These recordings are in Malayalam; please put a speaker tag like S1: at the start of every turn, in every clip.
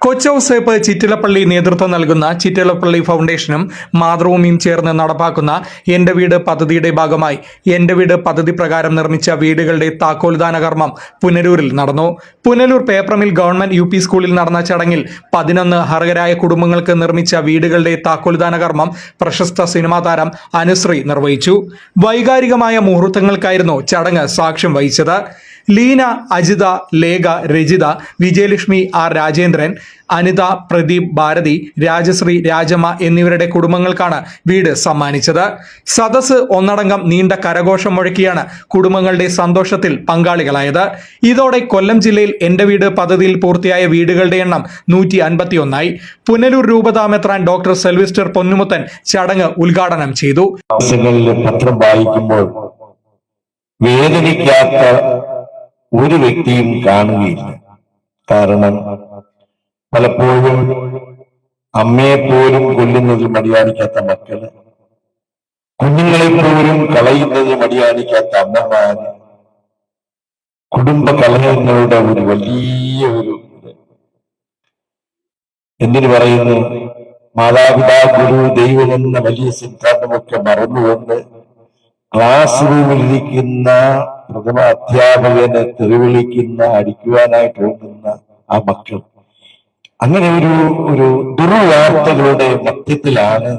S1: കൊച്ചൌസേപ്പ് ചിറ്റിലപ്പള്ളി നേതൃത്വം നൽകുന്ന ചിറ്റിലപ്പള്ളി ഫൗണ്ടേഷനും മാതൃഭൂമിയും ചേർന്ന് നടപ്പാക്കുന്ന എന്റെ വീട് പദ്ധതിയുടെ ഭാഗമായി എന്റെ വീട് പദ്ധതി പ്രകാരം നിർമ്മിച്ച വീടുകളുടെ താക്കോൽദാന കർമ്മം പുനലൂരിൽ നടന്നു. പുനലൂർ പേപ്രമിൽ ഗവൺമെന്റ് യു സ്കൂളിൽ നടന്ന ചടങ്ങിൽ പതിനൊന്ന് അർഹരായ കുടുംബങ്ങൾക്ക് നിർമ്മിച്ച വീടുകളുടെ താക്കോൽദാന കർമ്മം പ്രശസ്ത സിനിമാ താരം അനുശ്രീ നിർവഹിച്ചു. വൈകാരികമായ മുഹൂർത്തങ്ങൾക്കായിരുന്നു ചടങ്ങ് സാക്ഷ്യം വഹിച്ചത്. ലീന അജിത ലേഖ രജിത വിജയലക്ഷ്മി ആർ രാജേന്ദ്രൻ അനിത പ്രദീപ് ഭാരതി രാജശ്രീ രാജമ്മ എന്നിവരുടെ കുടുംബങ്ങൾക്കാണ് വീട് സമ്മാനിച്ചത്. സദസ് ഒന്നടങ്കം നീണ്ട കരഘോഷം മുഴക്കിയാണ് കുടുംബങ്ങളുടെ സന്തോഷത്തിൽ പങ്കാളികളായത്. ഇതോടെ കൊല്ലം ജില്ലയിൽ എന്റെ വീട് പദ്ധതിയിൽ പൂർത്തിയായ വീടുകളുടെ എണ്ണം നൂറ്റി അൻപത്തിയൊന്നായി പുനലൂർ രൂപതാമെത്രാൻ ഡോക്ടർ സെൽവിസ്റ്റർ പൊന്നുമുത്തൻ ചടങ്ങ് ഉദ്ഘാടനം ചെയ്തു.
S2: വേദനിക്കാത്ത ഒരു വ്യക്തിയും കാണുകയില്ല. കാരണം പലപ്പോഴും അമ്മയെ പോലും കൊല്ലുന്നതിൽ മടിയാണിക്കാത്ത മക്കൾ കുഞ്ഞുങ്ങളെ പോലും കളയുന്നതിൽ മടിയാണിക്കാത്ത അമ്മമാര് കുടുംബ കലഹങ്ങളുടെ ഒരു വലിയ ഒരു എന്തിനു പറയുന്നു? മാതാപിതാ ഗുരു ദൈവം എന്ന വലിയ സിദ്ധാന്തമൊക്കെ മറന്നുകൊണ്ട് ക്ലാസ് റൂമിലിരിക്കുന്ന പ്രഥമ അധ്യാപകനെ തെറിവിളിക്കുന്ന അടിക്കുവാനായിട്ട് ഓടുന്ന ആ മക്കൾ. അങ്ങനെ ഒരു ഒരു ദുർവാർത്തകളുടെ മധ്യത്തിലാണ്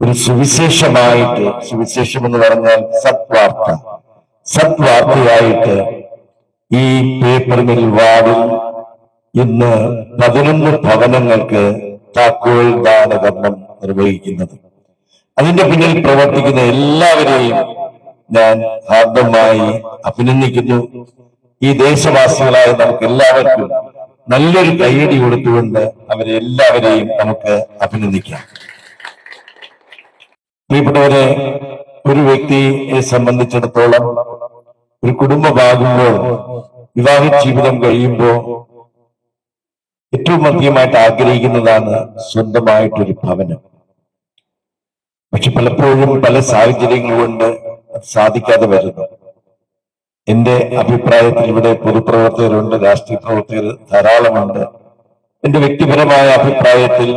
S2: ഒരു സുവിശേഷമായിട്ട് സുവിശേഷം എന്ന് പറഞ്ഞാൽ സത്വാർത്ത സത്വാർത്തയായിട്ട് ഈ പേപ്പർ മിൽ വാർഡിൽ ഇന്ന് പതിനൊന്ന് ഭവനങ്ങൾക്ക് താക്കോൽ ദാനകർമ്മം നിർവഹിക്കുന്നത്. അതിന്റെ പിന്നിൽ പ്രവർത്തിക്കുന്ന എല്ലാവരെയും ഞാൻ ഹാർദമായി അഭിനന്ദിക്കുന്നു. ഈ ദേശവാസികളായ നമുക്ക് എല്ലാവർക്കും നല്ലൊരു കൈയടി കൊടുത്തുകൊണ്ട് അവരെ എല്ലാവരെയും നമുക്ക് അഭിനന്ദിക്കാം. പ്രിയപ്പെട്ടവരെ ഒരു വ്യക്തിയെ സംബന്ധിച്ചിടത്തോളം ഒരു കുടുംബമാകുമ്പോൾ വിവാഹ ജീവിതം കഴിയുമ്പോൾ ഏറ്റവും അധികമായിട്ട് ആഗ്രഹിക്കുന്നതാണ് സ്വന്തമായിട്ടൊരു ഭവനം. പക്ഷെ പലപ്പോഴും പല സാഹചര്യങ്ങൾ കൊണ്ട് സാധിക്കാതെ വരുന്നു എന്റെ അഭിപ്രായത്തിൽ ഇവിടെ പൊതുപ്രവർത്തകരുണ്ട് രാഷ്ട്രീയ പ്രവർത്തകർ ധാരാളമുണ്ട്. എന്റെ വ്യക്തിപരമായ അഭിപ്രായത്തിൽ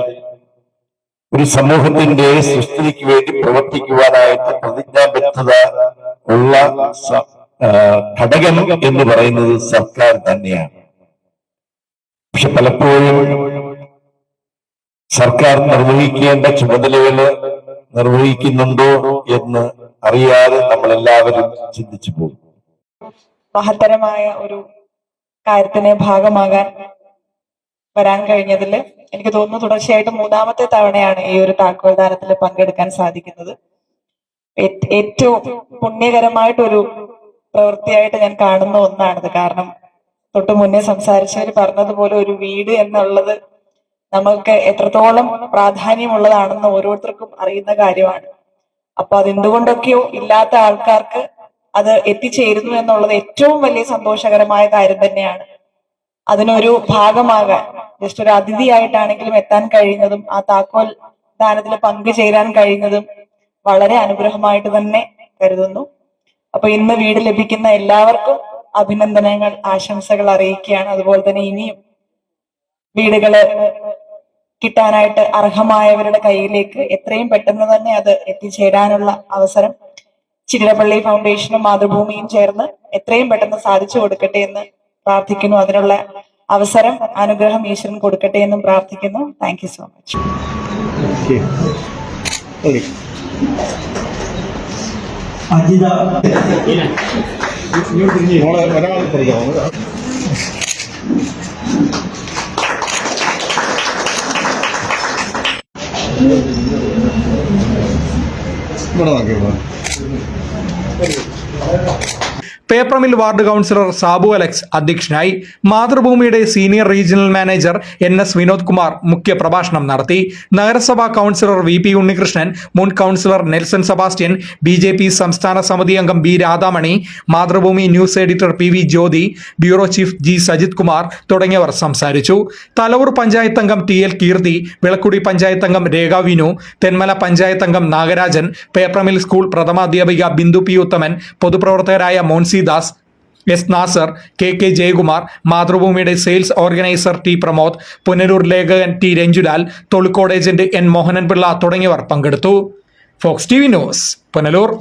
S2: ഒരു സമൂഹത്തിന്റെ സൃഷ്ടിക്ക് വേണ്ടി പ്രവർത്തിക്കുവാനായിട്ട് പ്രതിജ്ഞാബദ്ധത ഉള്ള ഘടകം എന്ന് പറയുന്നത് സർക്കാർ തന്നെയാണ്. പക്ഷെ പലപ്പോഴും സർക്കാർ നിർവഹിക്കേണ്ട ചുമതലകൾ നിർവഹിക്കുന്നുണ്ടോ എന്ന് അറിയാതെ നമ്മളെല്ലാവരും ചിന്തിച്ചു പോകും.
S3: മഹത്തരമായ ഒരു കാര്യത്തിന് ഭാഗമാകാൻ വരാൻ കഴിഞ്ഞതിൽ എനിക്ക് തോന്നുന്നു തുടർച്ചയായിട്ട് മൂന്നാമത്തെ തവണയാണ് ഈ ഒരു താക്കോൽദാനത്തിൽ പങ്കെടുക്കാൻ സാധിക്കുന്നത്. ഏറ്റവും പുണ്യകരമായിട്ടൊരു പ്രവൃത്തിയായിട്ട് ഞാൻ കാണുന്ന ഒന്നാണിത്. കാരണം തൊട്ട് മുന്നേ സംസാരിച്ചവർ പറഞ്ഞതുപോലെ ഒരു വീട് എന്നുള്ളത് നമുക്ക് എത്രത്തോളം പ്രാധാന്യമുള്ളതാണെന്ന് ഓരോരുത്തർക്കും അറിയുന്ന കാര്യമാണ്. അപ്പൊ അതെന്തുകൊണ്ടൊക്കെയോ ഇല്ലാത്ത ആൾക്കാർക്ക് അത് എത്തിച്ചേരുന്നു എന്നുള്ളത് ഏറ്റവും വലിയ സന്തോഷകരമായ കാര്യം തന്നെയാണ്. അതിനൊരു ഭാഗമാകാൻ ജസ്റ്റ് ഒരു അതിഥിയായിട്ടാണെങ്കിലും എത്താൻ കഴിയുന്നതും ആ താക്കോൽ ദാനത്തിൽ പങ്കുചേരാൻ കഴിയുന്നതും വളരെ അനുഗ്രഹമായിട്ട് തന്നെ കരുതുന്നു. അപ്പൊ ഇന്ന് വീട് ലഭിക്കുന്ന എല്ലാവർക്കും അഭിനന്ദനങ്ങൾ ആശംസകൾ അറിയിക്കുകയാണ്. അതുപോലെ തന്നെ ഇനിയും വീടുകൾ കിട്ടാനായിട്ട് അർഹമായവരുടെ കയ്യിലേക്ക് എത്രയും പെട്ടെന്ന് തന്നെ അത് എത്തിച്ചേരാനുള്ള അവസരം ചിരപ്പള്ളി ഫൗണ്ടേഷനും മാതൃഭൂമിയും ചേർന്ന് എത്രയും പെട്ടെന്ന് സാധിച്ചു കൊടുക്കട്ടെ എന്ന് പ്രാർത്ഥിക്കുന്നു. അതിനുള്ള അവസരം അനുഗ്രഹം ഈശ്വരൻ കൊടുക്കട്ടെ എന്നും പ്രാർത്ഥിക്കുന്നു. Thank you so much
S4: Ajitha. 突っ張らなけ。
S1: പേപ്രമിൽ ward councillor Sabu Alex അധ്യക്ഷനായി. മാതൃഭൂമിയുടെ senior regional manager N S Vinod Kumar മുഖ്യ പ്രഭാഷണം നടത്തി. നഗരസഭാ കൗൺസിലർ വി പി ഉണ്ണികൃഷ്ണൻ മുൻ councillor Nelson Sebastian B J P സംസ്ഥാന സമിതി അംഗം B Radhamani Mathrubhumi news editor P V Jyothi bureau chief G Sajith Kumar തുടങ്ങിയവർ സംസാരിച്ചു. തലവൂർ പഞ്ചായത്ത് അംഗം ടി എൽ കീർത്തി വിളക്കുടി പഞ്ചായത്ത് അംഗം രേഖ വിനു തെന്മല പഞ്ചായത്ത് അംഗം നാഗരാജൻ പേപ്രമിൽ സ്കൂൾ പ്രഥമാധ്യാപിക Bindu P Uthaman പൊതുപ്രവർത്തകരായ Moncy Das S Nasar K K Jayakumar മാതൃഭൂമിയുടെ sales organiser T Pramod Punaroor ലേഖകൻ T Ranjulal Tholicode agent N Mohanan Pillai തുടങ്ങിയവർ പങ്കെടുത്തു. Fox T V news Punalur.